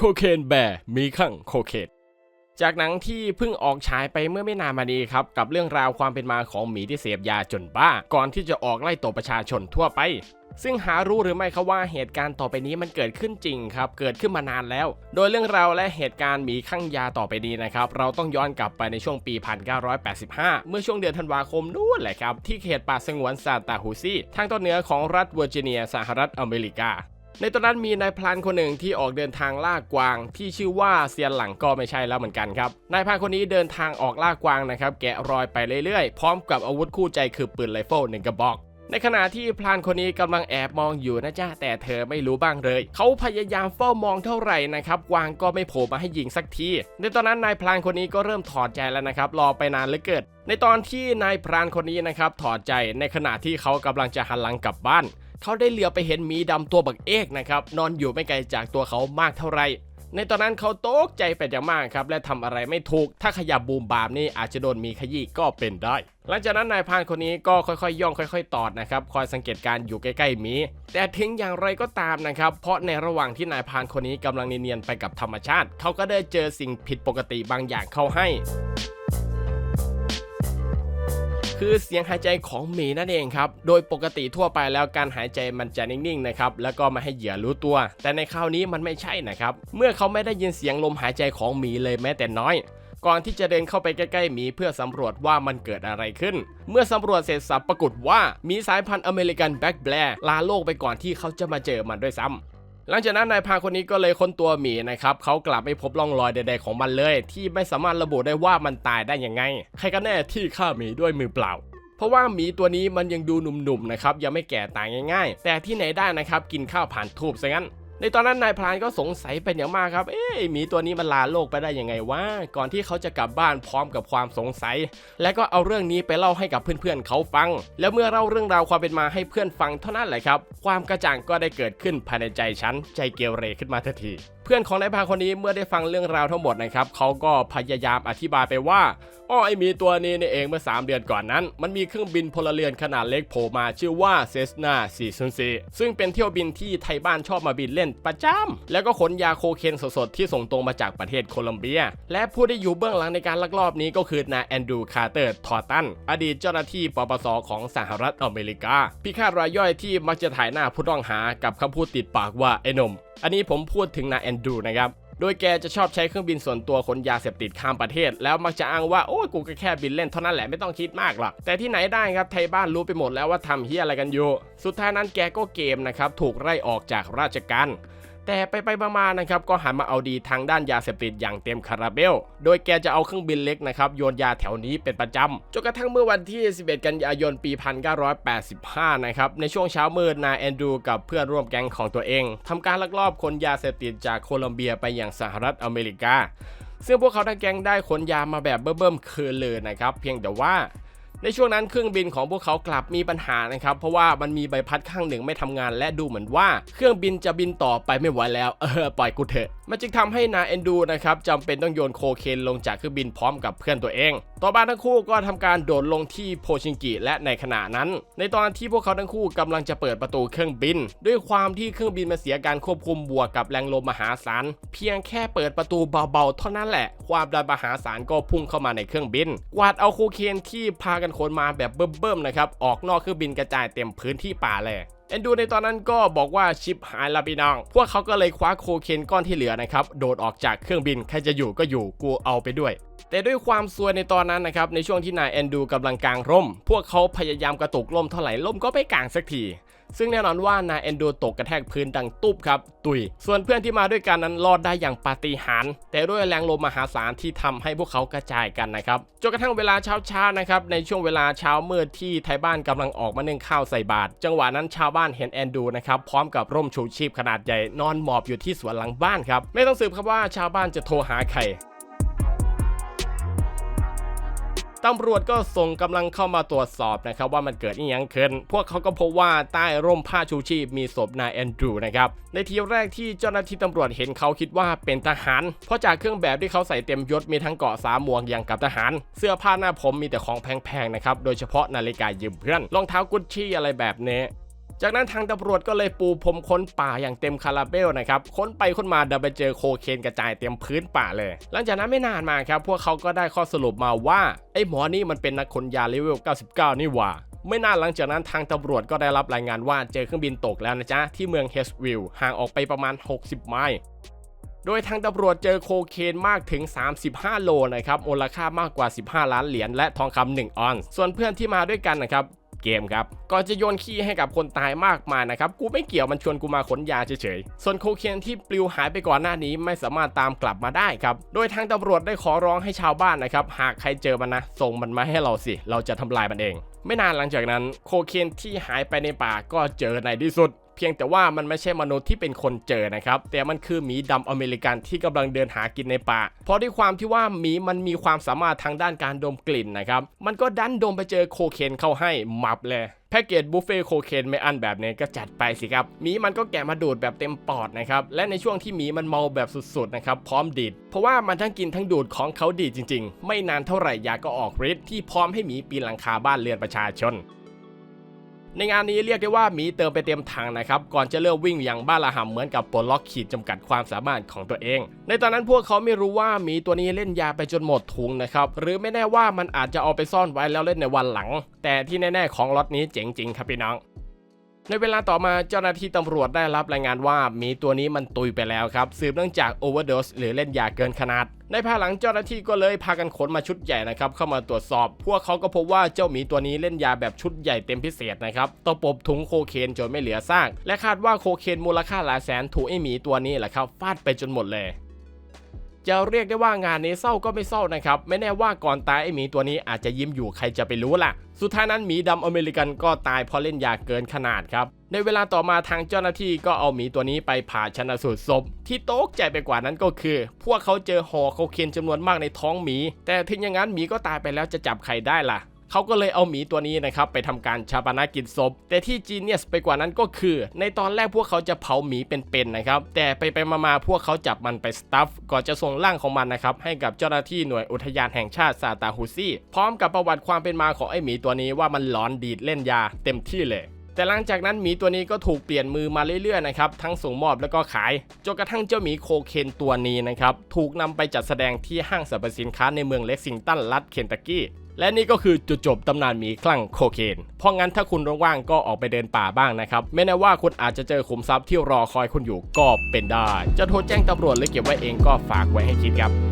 โคเคนแบร์มีข้างโคเคนจากหนังที่เพิ่งออกฉายไปเมื่อไม่นานมานี้ครับ กับเรื่องราวความเป็นมาของหมีที่เสพยาจนบ้า ก่อนที่จะออกไล่ตบประชาชนทั่วไป ซึ่งหารู้หรือไม่ครับว่าเหตุการณ์ต่อไปนี้มันเกิดขึ้นจริงครับ เกิดขึ้นมานานแล้ว โดยเรื่องราวและเหตุการณ์หมีข้างยาต่อไปนี้นะครับ เราต้องย้อนกลับไปในช่วงปี 1985 เมื่อช่วงเดือนธันวาคมนู่นแหละครับ ที่เขตป่าสงวนซานตาฮูซีทางตอนเหนือของรัฐเวอร์จิเนียสหรัฐอเมริกา ในตอนนั้นมีนายพลานคนหนึ่งที่ออกเดินทางล่ากวาง ที่ชื่อว่าเซียนหลังก็ไม่ใช่แล้วเหมือนกันครับนายพลานคนนี้เดินทางออกล่ากวางนะครับแกะรอยไปเรื่อยๆ พร้อมกับอาวุธคู่ใจคือปืนไรเฟิลหนึ่งกระบอกในขณะที่พลานคนนี้กำลังแอบมองอยู่นะจ๊ะแต่เธอไม่รู้บ้างเลย เขาพยายามเฝ้ามองเท่าไหร่นะครับกวางก็ไม่โผล่มาให้ยิงสักที ในตอนนั้นนายพลานคนนี้ก็เริ่มถอดใจแล้วนะครับรอไปนานเหลือเกินในตอนที่นายพรานคนนี้นะครับถอดใจในขณะที่เขากำลังจะหันหลังกลับบ้าน เขาได้เหลียวไปเห็นหมีดำตัวบักเอกนะครับนอนอยู่ไม่ไกลจากตัวเขามากเท่าไหร่ในตอนนั้นเขาตกใจเป็นอย่างมากครับ และทำอะไรไม่ถูก ถ้าขยับบูมบามนี่อาจจะโดนมีขยี้ก็เป็นได้ หลังจากนั้นนายพานคนนี้ก็ค่อยๆ ย่องค่อย ๆ ตอดนะครับ คอยสังเกตการอยู่ใกล้ๆมี แต่ถึงอย่างไรก็ตามนะครับ เพราะในระหว่างที่นายพานคนนี้กำลังเนียนๆไปกับธรรมชาติ เขาก็ได้เจอสิ่งผิดปกติบางอย่างเข้าให้ คือเสียงหายใจของหมีนั่นเองครับโดยปกติทั่วไปแล้วการหายใจมันจะนิ่งๆนะครับแล้วก็ไม่ให้เหยื่อรู้ตัว แต่ในคราวนี้มันไม่ใช่นะครับเมื่อเขาไม่ได้ยินเสียงลมหายใจของหมีเลยแม้แต่น้อยก่อนที่จะเดินเข้าไปใกล้ๆหมีเพื่อสำรวจว่ามันเกิดอะไรขึ้น เมื่อสำรวจเสร็จสับปรากฏว่ามีสายพันธุ์อเมริกันแบ็กแบร์ลาโลกไปก่อนที่เขาจะมาเจอมันด้วยซ้ำ หลังจากนั้นนายพรานคนนี้ก็เลยค้นตัวหมีนะครับเขากลับไม่พบร่องรอยใดๆของมันเลย ที่ไม่สามารถระบุได้ว่ามันตายได้ยังไง ใครกันแน่ที่ฆ่าหมีด้วยมือเปล่าเพราะว่าหมีตัวนี้มันยังดูหนุ่มๆนะครับยังไม่แก่ตายง่ายๆ แต่ที่ไหนได้นะครับกินข้าวผ่านทูบซะงั้น ในตอนนั้นนายพรานก็สงสัยเป็นอย่างมากครับ เอ๊ะหมีตัวนี้มันลาโลกไปได้ยังไงวะ ก่อนที่เขาจะกลับบ้านพร้อมกับความสงสัย และก็เอาเรื่องนี้ไปเล่าให้กับเพื่อนๆเขาฟัง แล้วเมื่อเล่าเรื่องราวความเป็นมาให้เพื่อนฟังเท่านั้นแหละครับ ความกระจ่างก็ได้เกิดขึ้นภายในใจฉัน ใจเกเรขึ้นมาทันที เพื่อนของนายพรานคนนี้เมื่อได้ฟังเรื่องราวทั้งหมดนะครับ เขาก็พยายามอธิบายไปว่า อ้อไอมีตัวนี้นี่เองเมื่อ 3 เดือนก่อนนั้น มันมีเครื่องบินพลเรือนขนาดเล็กโผล่มาชื่อว่าเซสนา404ซึ่งเป็นเที่ยวบินที่ไทยบ้านชอบมาบินเล่นประจำแล้วก็ขนยาโคเคนสดๆที่ส่งตรงมาจากประเทศโคลอมเบีย และผู้ที่อยู่เบื้องหลังในการลักลอบนี้ก็คือนายแอนดรูคาร์เตอร์ทอตันอดีตเจ้าหน้าที่ปปสของสหรัฐอเมริกา พิฆาตรายย่อยที่มักจะถ่ายหน้าผู้ต้องหากับคำพูดติดปากว่าไอ้นม อันนี้ผมพูดถึงนายแอนดรูนะครับ โดยแกจะชอบใช้เครื่องบินส่วนตัวขนยาเสพติดข้ามประเทศ แล้วมักจะอ้างว่าโอ้ยกูก็แค่บินเล่นเท่านั้นแหละไม่ต้องคิดมากหรอกแต่ที่ไหนได้ครับไทยบ้านรู้ไปหมดแล้วว่าทำเฮียอะไรกันอยู่ สุดท้ายนั้นแกก็เกมนะครับถูกไล่ออกจากราชการ แต่ไปไปมาๆนะครับก็หันมาเอาดีทางด้านยาเสพติดอย่างเต็มคาราเบล โดยแกจะเอาเครื่องบินเล็กนะครับโยนยาแถวนี้เป็นประจำจนกระทั่งเมื่อวันที่ 11 กันยายนปี 1985 นะครับในช่วงเช้ามืดนายแอนดรูกับเพื่อนร่วมแก๊งของตัวเองทำการลักลอบขนยาเสพติดจากโคลอมเบียไปยังสหรัฐอเมริกา ซึ่งพวกเขาทั้งแก๊งได้ขนยามาแบบเบิ่มๆคืนเลยนะครับเพียงแต่ว่า ในช่วงนั้นเครื่องบินของพวกเขากลับมีปัญหานะครับ เพราะว่ามันมีใบพัดข้างหนึ่งไม่ทำงาน และดูเหมือนว่าเครื่องบินจะบินต่อไปไม่ไหวแล้วเออปล่อยกูเถอะมันจึงทำให้นาเอนดูนะครับจำเป็นต้องโยนโคเคนลงจากเครื่องบินพร้อมกับเพื่อนตัวเอง ต่อมาทั้งคู่ก็ทำการโดดลงที่โพชิงกิและในขณะนั้น ในตอนที่พวกเขาทั้งคู่กำลังจะเปิดประตูเครื่องบิน ด้วยความที่เครื่องบินมันเสียการควบคุมบวกกับแรงลมมหาศาลเพียงแค่เปิดประตูเบาๆเท่านั้นแหละ ความดันมหาศาลก็พุ่งเข้ามาในเครื่องบิน กวาดเอาโคเคนที่พากันขนมาแบบเบิ่มๆนะครับ ออกนอกเครื่องบินกระจายเต็มพื้นที่ป่าเลย เอนดูในตอนนั้นก็บอกว่าชิปหายละพี่น้อง พวกเขาก็เลยคว้าโคเคนก้อนที่เหลือนะครับ โดดออกจากเครื่องบิน ใครจะอยู่ก็อยู่ กูเอาไปด้วย แต่ด้วยความซวยในตอนนั้นนะครับ ในช่วงที่นายแอนดูกำลังกางร่ม พวกเขาพยายามกระตุกร่มเท่าไหร่ร่มก็ไม่กางสักที ซึ่งแน่นอนว่านายแอนดูตกกระแทกพื้นดังตุ๊บครับ ตุย ส่วนเพื่อนที่มาด้วยกันนั้นรอดได้อย่างปาฏิหาริย์ แต่ด้วยแรงลมมหาศาลที่ทำให้พวกเขากระจายกันนะครับ จนกระทั่งเวลาเช้าๆนะครับ ในช่วงเวลาเช้ามืดที่ไทยบ้านกำลังออกมานึ่งข้าวใส่บาตร จังหวะนั้นชาวบ้านเห็นแอนดูนะครับพร้อมกับร่มชูชีพขนาดใหญ่นอนหมอบอยู่ที่สวนหลังบ้านครับไม่ต้องสืบครับว่าชาวบ้านจะโทรหาใครตำรวจก็ส่งกำลังเข้ามาตรวจสอบนะครับว่ามันเกิดอีหยังขึ้น พวกเขาก็พบว่าใต้ร่มผ้าชูชีพมีศพนายแอนดรูนะครับ ในทีแรกที่เจ้าหน้าที่ตำรวจเห็นเขาคิดว่าเป็นทหาร เพราะจากเครื่องแบบที่เขาใส่เต็มยศมีทั้งเกาะสามหมวกอย่างกับทหาร เสื้อผ้าหน้าผมมีแต่ของแพงๆนะครับ โดยเฉพาะนาฬิกายืมเพื่อน รองเท้ากุชชี่อะไรแบบนี้ จากนั้นทางตำรวจก็เลยปูพรมค้นป่าอย่างเต็มคาราเบลนะครับค้นไปค้นมาดันไปเจอโคเคนกระจายเต็มพื้นป่าเลย หลังจากนั้นไม่นานมาครับพวกเขาก็ได้ข้อสรุปมาว่าไอ้หมอนี่มันเป็นนักขนยาเลเวล 99 นี่หว่าไม่นานหลังจากนั้นทางตำรวจก็ได้รับรายงานว่าเจอเครื่องบินตกแล้วนะจ๊ะ ที่เมืองเฮสวิลห่างออกไปประมาณ 60 ไมล์ โดยทางตำรวจเจอโคเคนมากถึง 35 โลนะครับมูลค่ามากกว่า 15 ล้านเหรียญและทองคำ1ออนซ์ส่วนเพื่อนที่มาด้วยกันนะครับ เกมครับ ก่อนจะโยนขี้ให้กับคนตายมากมายนะครับ กูไม่เกี่ยวมันชวนกูมาขนยาเฉยๆ ส่วนโคเคนที่ปลิวหายไปก่อนหน้านี้ไม่สามารถตามกลับมาได้ครับ โดยทางตำรวจได้ขอร้องให้ชาวบ้านนะครับ หากใครเจอมันนะ ส่งมันมาให้เราสิ เราจะทำลายมันเอง ไม่นานหลังจากนั้น โคเคนที่หายไปในป่าก็เจอในที่สุด เพียงแต่ว่ามันไม่ใช่มนุษย์ที่เป็นคนเจอนะครับแต่มันคือหมีดำอเมริกันที่กำลังเดินหากินในป่า เพราะด้วยความที่ว่าหมีมันมีความสามารถทางด้านการดมกลิ่นนะครับมันก็ดันดมไปเจอโคเคนเข้าให้หมับเลยแพ็กเกจบุฟเฟ่โคเคนไม่อันแบบนี้ก็จัดไปสิครับหมีมันก็แกะมาดูดแบบเต็มปอดนะครับและในช่วงที่หมีมันเมาแบบสุดๆนะครับพร้อมดีดเพราะว่ามันทั้งกินทั้งดูดของเขาดีจริง ๆ ไม่นานเท่าไหร่ยาก็ออกฤทธิ์ที่พร้อมให้หมีปีนหลังคาบ้านเรือนประชาชน ในงานนี้เรียกได้ว่ามีเติมไปเต็มถังนะครับ ก่อนจะเริ่มวิ่งอย่างบ้าระห่ำเหมือนกับปลดล็อกขีดจำกัดความสามารถของตัวเอง ในตอนนั้นพวกเขาไม่รู้ว่ามีตัวนี้เล่นยาไปจนหมดถุงนะครับ หรือไม่แน่ว่ามันอาจจะเอาไปซ่อนไว้แล้วเล่นในวันหลัง แต่ที่แน่ๆของล็อตนี้เจ๋งจริงครับพี่น้อง ในเวลาต่อมาเจ้าหน้าที่ตำรวจได้รับรายงานว่ามีตัวนี้มันตุยไปแล้วครับสืบเนื่องจากโอเวอร์ o s สหรือเล่นยาเกินขนาด ในภายหลังเจ้าหน้าที่ก็เลยพากันขนมาชุดใหญ่นะครับเข้ามาตรวจสอบ พวกเขาก็พบว่าเจ้าหมีตัวนี้เล่นยาแบบชุดใหญ่เต็มพิเศษนะครับตปบถุงโคเคนจนไม่เหลือซากและคาดว่าโคเคนมูลค่าหลายแสนถูกไอหมีตัวนี้แหละครับฟาดไปจนหมดเลย จะเรียกได้ว่างานนี้เศร้าก็ไม่เศร้านะครับ ไม่แน่ว่าก่อนตายไอหมีตัวนี้อาจจะยิ้มอยู่ใครจะไปรู้ล่ะ สุดท้ายนั้นหมีดำอเมริกันก็ตายเพราะเล่นยาเกินขนาดครับ ในเวลาต่อมาทางเจ้าหน้าที่ก็เอาหมีตัวนี้ไปผ่าชนะสูตรศพ ที่โต๊กใจไปกว่านั้นก็คือ พวกเขาเจอห่อโคเคนจำนวนมากในท้องหมี แต่ถึงอย่างนั้นหมีก็ตายไปแล้วจะจับใครได้ล่ะ เขาก็เลยเอาหมีตัวนี้นะครับไปทำการชาปนกิจศพ แต่ที่จีเนียสไปกว่านั้นก็คือ ในตอนแรกพวกเขาจะเผาหมีเป็นๆนะครับ แต่ไปไปๆมาๆพวกเขาจับมันไปสตัฟก่อนจะส่งร่างของมันนะครับให้กับเจ้าหน้าที่หน่วยอุทยานแห่งชาติซาตาฮูซี่พร้อมกับประวัติความเป็นมาของไอหมีตัวนี้ว่ามันหลอนดีดเล่นยาเต็มที่เลยแต่หลังจากนั้นหมีตัวนี้ก็ถูกเปลี่ยนมือมาเรื่อยๆนะครับทั้งส่งมอบแล้วก็ขายจนกระทั่งเจ้าหมีโคเคนตัวนี้นะครับถูกนำไปจัดแสดงที่ห้างสรรพสินค้าในเมืองเล็กซิงตันรัฐเคนตักกี้ และนี่ก็คือจุดจบตำนานหมีคลั่งโคเคน เพราะงั้นถ้าคุณว่างๆก็ออกไปเดินป่าบ้างนะครับ ไม่แน่ว่าคุณอาจจะเจอขุมทรัพย์ที่รอคอยคุณอยู่ก็เป็นได้ จะโทรแจ้งตำรวจหรือเก็บไว้เองก็ฝากไว้ให้คิดครับ